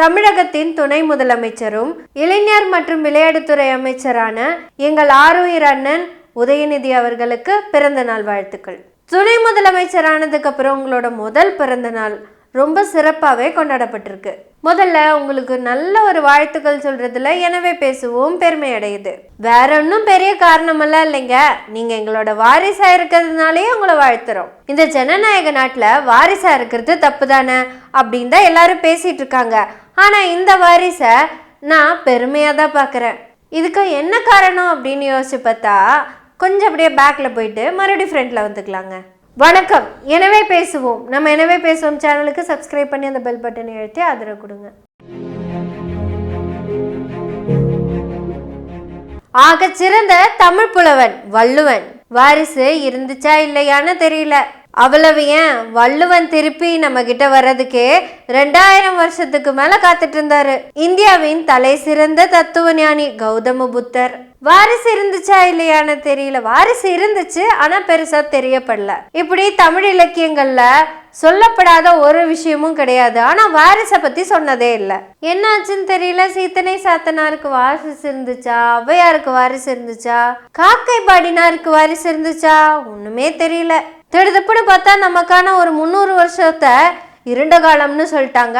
தமிழகத்தின் துணை முதலமைச்சரும் இளைஞர் மற்றும் விளையாட்டுத்துறை அமைச்சரான எங்கள் ஆருயிர் அண்ணன் உதயநிதி அவர்களுக்கு பிறந்த நாள் வாழ்த்துக்கள். துணை முதலமைச்சரானதுக்கு அப்புறம் உங்களோட முதல் பிறந்த நாள் ரொம்ப சிறப்பாகவே கொண்டாடப்பட்டிருக்கு. முதல்ல உங்களுக்கு நல்ல ஒரு வாழ்த்துக்கள் சொல்றதுல எனவே பேசுவோம் பெருமை அடையுது. வேற ஒன்றும் பெரிய காரணமெல்லாம் இல்லைங்க. நீங்க எங்களோட வாரிசா இருக்கிறதுனாலே உங்களை வாழ்த்துறோம். இந்த ஜனநாயக நாட்டில் வாரிசா இருக்கிறது தப்பு தானே அப்படின்னு தான் எல்லாரும் பேசிட்டு இருக்காங்க. ஆனால் இந்த வாரிசை நான் பெருமையாக தான் பார்க்குறேன் இதுக்கு என்ன காரணம் அப்படின்னு யோசிச்சு பார்த்தா கொஞ்சம் அப்படியே பேக்கில் போயிட்டு மறுபடியும் ஃப்ரெண்டில் வந்துக்கலாங்க. வணக்கம். எனவே பேசுவோம். நம்ம எனவே பேசுவோம் சேனலுக்கு சப்ஸ்கிரைப் பண்ணி அந்த பெல் பட்டனை எழுத்தி ஆதரவு கொடுங்க. ஆக சிறந்த தமிழ் புலவன் வள்ளுவன். வாரிசு இருந்துச்சா இல்லையான்னு தெரியல. அவ்வளவு ஏன்? வள்ளுவன் திருப்பி நம்ம கிட்ட வர்றதுக்கே ரெண்டாயிரம் வருஷத்துக்கு மேல காத்துட்டு இருந்தாரு. இந்தியாவின் தலை சிறந்த தத்துவ ஞானி கௌதம புத்தர். வாரிசு இருந்துச்சா இல்லையான்னு தெரியல. வாரிசு இருந்துச்சு ஆனா பெருசா தெரியப்படல. இப்படி தமிழ் இலக்கியங்கள்ல சொல்லப்படாத ஒரு விஷயமும் கிடையாது. ஆனா வாரிசை பத்தி சொன்னதே இல்லை. என்னாச்சுன்னு தெரியல. சீத்தனை சாத்தனாருக்கு வாரிசு இருந்துச்சா? ஔவையாருக்கு வாரிசு இருந்துச்சா? காக்கை பாடினாருக்கு வாரிசு இருந்துச்சா? ஒண்ணுமே தெரியல. திடுதப்புன்னு பார்த்தா நமக்கான ஒரு முந்நூறு வருஷத்தை இருண்ட காலம்னு சொல்லிட்டாங்க.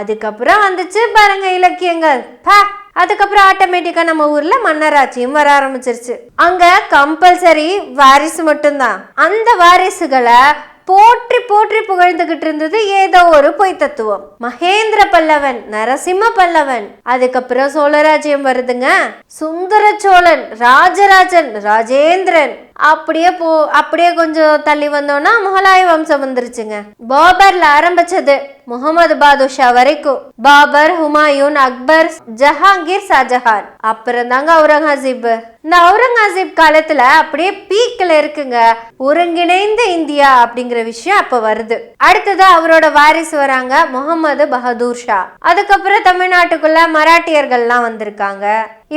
அதுக்கப்புறம் வந்துச்சு பாருங்க இலக்கியங்கள். பா அதுக்கப்புறம் ஆட்டோமேட்டிக்கா நம்ம ஊர்ல மன்னராட்சியும் வர ஆரம்பிச்சிருச்சு. அங்க கம்பல்சரி வாரிசு மட்டும்தான். அந்த வாரிசுகளை போற்றி போற்றி புகழ்ந்துகிட்டு இருந்தது ஏதோ ஒரு பொய் தத்துவம். மகேந்திர பல்லவன் நரசிம்ம பல்லவன். அதுக்கப்புறம் சோழராஜ்யம் வருதுங்க. சுந்தர சோழன் ராஜராஜன் ராஜேந்திரன். அப்படியே போ அப்படியே கொஞ்சம் தள்ளி வந்தோம்னா முகலாய வம்சம் வந்துருச்சுங்க. பாபர்ல ஆரம்பிச்சது முகமது பாதுஷா வரைக்கும். பாபர் ஹுமாயூன் அக்பர் ஜஹாங்கீர் ஷாஜஹான். அப்புறம் தாங்க அவுரங்கசீப் இந்த அவுரங்கசீப் காலத்துல அப்படியே பீக்ல இருக்குங்க. ஒருங்கிணைந்த இந்தியா அப்படிங்கிற விஷயம் அப்ப வருது. அடுத்தது அவரோட வாரிசு வராங்க முகமது பகதூர் ஷா. அதுக்கப்புறம் தமிழ்நாட்டுக்குள்ள மராட்டியர்கள்லாம் வந்திருக்காங்க.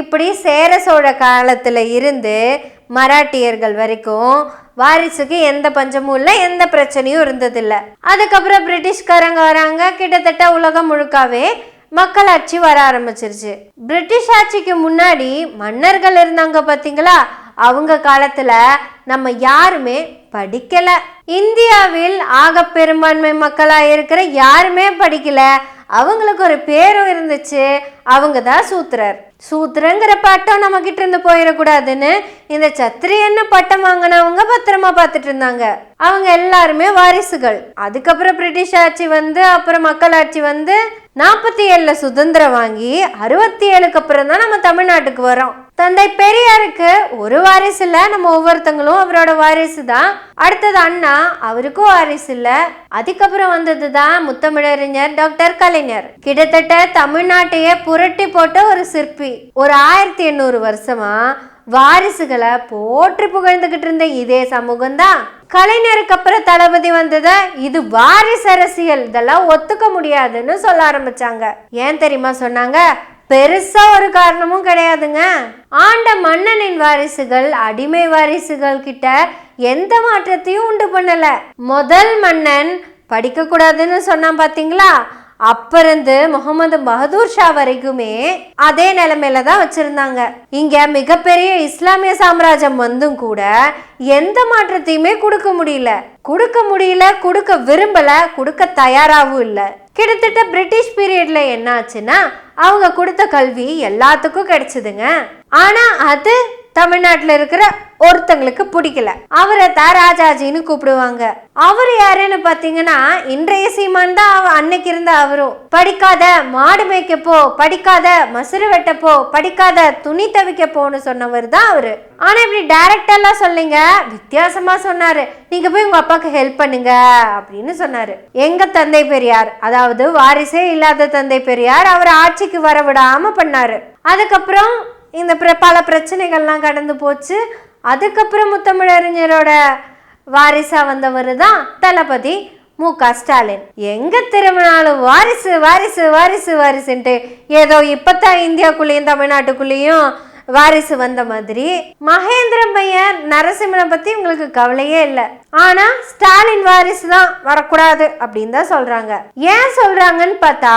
இப்படி சேர சோழ காலத்துல இருந்து மராட்டியர்கள் வரைக்கும் வாரிசுக்கு எந்த பஞ்சமும் இல்லை எந்த பிரச்சனையும் இருந்ததில்லை. அதுக்கப்புறம் பிரிட்டிஷ்காரங்க வராங்க. கிட்டத்தட்ட உலகம் முழுக்காவே மக்களாட்சி வர ஆரம்பிச்சிருச்சு. பிரிட்டிஷ் ஆட்சிக்கு முன்னாடி மன்னர்கள் இருந்தாங்க பார்த்தீங்களா அவங்க காலத்தில் நம்ம யாருமே படிக்கல. இந்தியாவில் ஆக பெரும்பான்மை மக்களாக இருக்கிற யாருமே படிக்கல. அவங்களுக்கு ஒரு பேரும் இருந்துச்சு. அவங்க தான் சூத்திரர். சூத்திரங்கிற பட்டம் நம்ம கிட்ட இருந்து போயிடக்கூடாதுன்னு இந்த சத்திரியன்னு பட்டம் வாங்கினவங்க பத்திரமா பார்த்துட்டு இருந்தாங்க. அவங்க எல்லாருமே வாரிசுகள். அதுக்கப்புறம் பிரிட்டிஷ் ஆட்சி வந்து அப்புறம் மக்களாட்சி வந்து நாற்பத்தி ஏழுல சுதந்திரம் வாங்கி அறுபத்தி ஏழுக்கு அப்புறம் தான் நம்ம தமிழ்நாட்டுக்கு வரோம் தந்தை பெரியாருக்கு ஒரு வாரிசு இல்ல நம்ம ஒவ்வொருத்தங்களும் அவரோட வாரிசு தான். அடுத்தது அண்ணா அவருக்கும் வாரிசு இல்ல. அதுக்கப்புறம் வந்தது தான் முத்தமிழறிஞர் டாக்டர் கலைஞர். கிட்டத்தட்ட தமிழ்நாட்டையே புரட்டி போட்ட ஒரு சிற்பி. ஒரு ஆயிரத்தி எண்ணூறு வருஷமா வாரிசுகளை போற்றி புகழ்ந்துகிட்டு இருந்த இதே சமூகம் தான். கலைஞருக்கு அப்புறம் தளபதி வந்தது இது வாரிசு அரசியல் இதெல்லாம் ஒத்துக்க முடியாதுன்னு சொல்ல ஆரம்பிச்சாங்க. ஏன் தெரியுமா சொன்னாங்க? பெருசா ஒரு காரணமும் கிடையாதுங்க. ஆண்ட மன்னனின் வாரிசுகள் அடிமை வாரிசுகள் கிட்ட எந்த மாற்றத்தையும் உண்டு பண்ணல. முதல் மன்னன் படிக்க கூடாதுன்னு சொன்னான் பாத்தீங்களா? அப்பருந்து முகமது பகதூர் ஷா வரைக்குமே அதே நிலைமையில தான் வச்சிருந்தாங்க. இங்க மிகப்பெரிய இஸ்லாமிய சாம்ராஜ்யம் வந்தும் கூட எந்த மாற்றத்தையுமே கொடுக்க முடியல. கொடுக்க முடியல கொடுக்க விரும்பல கொடுக்க தயாராகவும் இல்லை. கிட்டத்தட்ட பிரிட்டிஷ் பீரியட்ல என்ன ஆச்சுன்னா அவங்க கொடுத்த கல்வி எல்லாத்துக்கும் கிடைச்சதுங்க. ஆனா அது தமிழ்நாட்டில் இருக்கிற ஒருத்தங்களுக்கு பிடிக்கல. அவரை தான் ராஜாஜின்னு கூப்பிடுவாங்க. அவர் யாருன்னு பார்த்தீங்கன்னா இன்றைய சீமான் தான் அன்னைக்கு இருந்த அவரும் படிக்காத மாடு மேய்க்க போ படிக்காத மசுறு வெட்டப்போ படிக்காத துணி துவைக்க போன்னு சொன்னவர் தான் அவரு. ஆனா இப்படி டைரக்டெல்லாம் சொல்லிங்க வித்தியாசமா சொன்னாரு. நீங்க போய் உங்க அப்பாவுக்கு ஹெல்ப் பண்ணுங்க அப்படின்னு சொன்னாரு. எங்க தந்தை பெரியார் அதாவது வாரிசே இல்லாத தந்தை பெரியார் அவர் ஆட்சிக்கு வரவிடாம பண்ணாரு. அதுக்கப்புறம் இந்த பிர பல பிரச்சனைகள்லாம் கடந்து போச்சு. அதுக்கப்புறம் முத்தமிழறிஞரோட வாரிசாக வந்தவர் தான் தளபதி மு. க. ஸ்டாலின். எங்க திரும்பினாலும் வாரிசு வாரிசு வாரிசு வாரிசுன்ட்டு ஏதோ இப்போத்தான் இந்தியாக்குள்ளேயும் தமிழ்நாட்டுக்குள்ளேயும் வாரிசு வந்த மாதிரி மகேந்திர பையன் நரசிம்மனை பத்தி உங்களுக்கு கவலையே இல்லை. ஆனா ஸ்டாலின் வாரிசு தான் வரக்கூடாது அப்படின்னு தான் சொல்றாங்க. ஏன் சொல்றாங்கன்னு பார்த்தா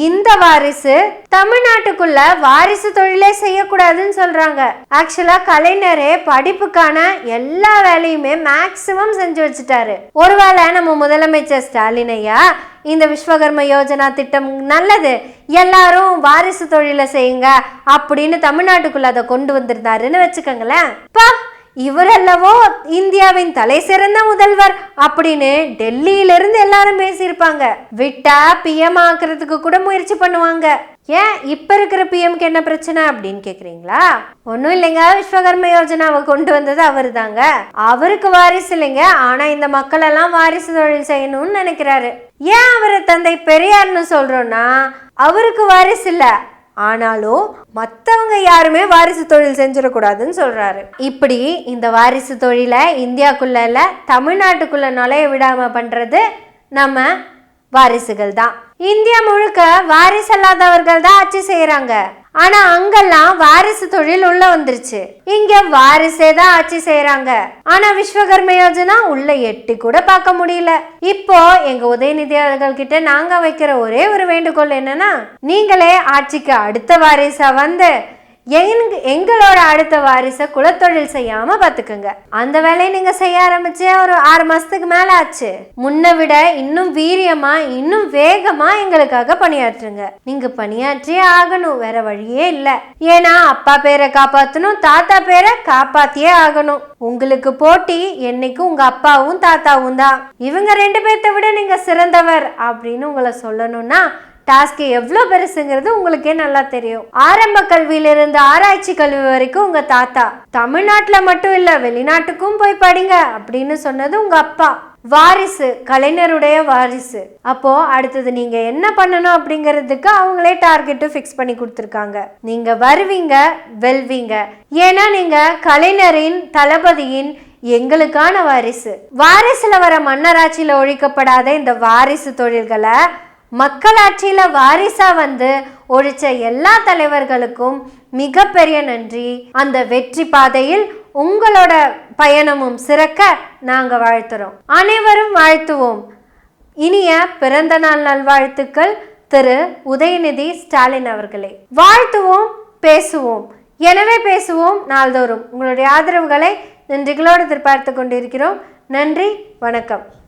இந்த வாரிசு தமிழ்நாட்டுக்குள்ள வாரிசு தொழிலே செய்யக்கூடாதுன்னு சொல்றாங்க. ஆக்சுவலா கலைஞரே படிப்புக்கான எல்லா வேலையுமே மேக்சிமம் செஞ்சு வச்சுட்டாரு. ஒருவேளை நம்ம முதலமைச்சர் ஸ்டாலின் ஐயா இந்த விஸ்வகர்ம யோஜனா திட்டம் நல்லது எல்லாரும் வாரிசு தொழிலை செய்யுங்க அப்படின்னு தமிழ்நாட்டுக்குள்ள அதை கொண்டு வந்திருந்தாருன்னு வச்சுக்கோங்களேன். பா இவரல்லவோ இந்தியாவின் தலை சிறந்த முதல்வர் அப்படின்னு டெல்லியிலிருந்து எல்லாரும் பேசியிருப்பாங்க. விட்டா பிஎம் ஆக்குறதுக்கு கூட முயற்சி பண்ணுவாங்க. ஏன் இப்ப இருக்கிற பிஎம்க்கு என்ன பிரச்சனை அப்படின்னு கேக்குறீங்களா? ஒன்றும் இல்லைங்க. விஸ்வகர்ம யோஜனாவை கொண்டு வந்தது அவர் தாங்க அவருக்கு வாரிசு இல்லைங்க. ஆனா இந்த மக்கள் எல்லாம் வாரிசு தொழில் செய்யணும்னு நினைக்கிறாரு. ஏன் அவரை தந்தை பெரியார்னு சொல்றோம்னா அவருக்கு வாரிசு இல்லை. ஆனாலும் மற்றவங்க யாருமே வாரிசு தொழில் செஞ்சிடக்கூடாதுன்னு சொல்கிறாரு இப்படி இந்த வாரிசு தொழிலை இந்தியாக்குள்ள இல்லை தமிழ்நாட்டுக்குள்ள நுழைய விடாமல் பண்ணுறது நம்ம வாரிசுகள் தான் இந்தியா முழுக்க வாரிசல்லாதவர்கள் தான் ஆட்சி செய்கிறாங்க ஆனா அங்கெல்லாம் வாரிசு தொழில் உள்ள வந்துருச்சு. இங்க வாரிசே தான் ஆட்சி செய்யறாங்க ஆனா விஸ்வகர்ம யோஜனா உள்ள எட்டி கூட பார்க்க முடியல. இப்போ எங்க உதயநிதி அவர்கள் கிட்ட நாங்க வைக்கிற ஒரே ஒரு வேண்டுகோள் என்னன்னா நீங்களே ஆட்சிக்கு அடுத்த வாரிசா வந்து எங்க எங்களோட அடுத்த வாரிசை குலத்தொழில் செய்யாம பாத்துக்கோங்க. அந்த வேலையை நீங்க செய்ய ஆரம்பிச்சு ஒரு ஆறு மாசத்துக்கு மேல ஆச்சு. முன்ன விட இன்னும் வீரியமா இன்னும் வேகமா எங்களுக்காக பணியாற்றுங்க. நீங்க பணியாற்றியே ஆகணும் வேற வழியே இல்ல. ஏன்னா அப்பா பேரை காப்பாத்தணும் தாத்தா பேரை காப்பாத்தியே ஆகணும். உங்களுக்கு போட்டி என்னைக்கும் உங்க அப்பாவும் தாத்தாவும் தான். இவங்க ரெண்டு பேர்த்த விட நீங்க சிறந்தவர் அப்படின்னு உங்களை சொல்லணும்னா டாஸ்க் எவ்வளோ பெருசுங்கிறது உங்களுக்கே நல்லா தெரியும். ஆரம்ப கல்வியிலிருந்து ஆராய்ச்சி கல்வி வரைக்கும் உங்கள் தாத்தா தமிழ்நாட்டில் மட்டும் இல்லை வெளிநாட்டுக்கும் போய் படிங்க அப்படின்னு சொன்னது உங்கள் அப்பா. வாரிசு கலைஞருடைய வாரிசு. அப்போ அடுத்தது நீங்க என்ன பண்ணணும் அப்படிங்கிறதுக்கு அவங்களே டார்கெட்டு ஃபிக்ஸ் பண்ணி கொடுத்துருக்காங்க. நீங்க வருவீங்க வெல்வீங்க. ஏன்னா நீங்க கலைஞரின் தளபதியின் எங்களுக்கான வாரிசு. வாரிசுல வர மன்னராட்சியில ஒழிக்கப்படாத இந்த வாரிசு தொழில்களை மக்களாட்சியில் வாரிசா வந்து ஒழிச்ச எல்லா தலைவர்களுக்கும் மிகப்பெரிய நன்றி. அந்த வெற்றி பாதையில் உங்களோட பயணமும் சிறக்க நாங்கள் வாழ்த்துறோம். அனைவரும் வாழ்த்துவோம். இனிய பிறந்த நாள் நல்வாழ்த்துக்கள் திரு. உதயநிதி ஸ்டாலின் அவர்களே. வாழ்த்துவோம் பேசுவோம். எனவே பேசுவோம் நாள்தோறும். உங்களுடைய ஆதரவுகளை நன்றிகளோடு எதிர்பார்த்து கொண்டிருக்கிறோம். நன்றி வணக்கம்.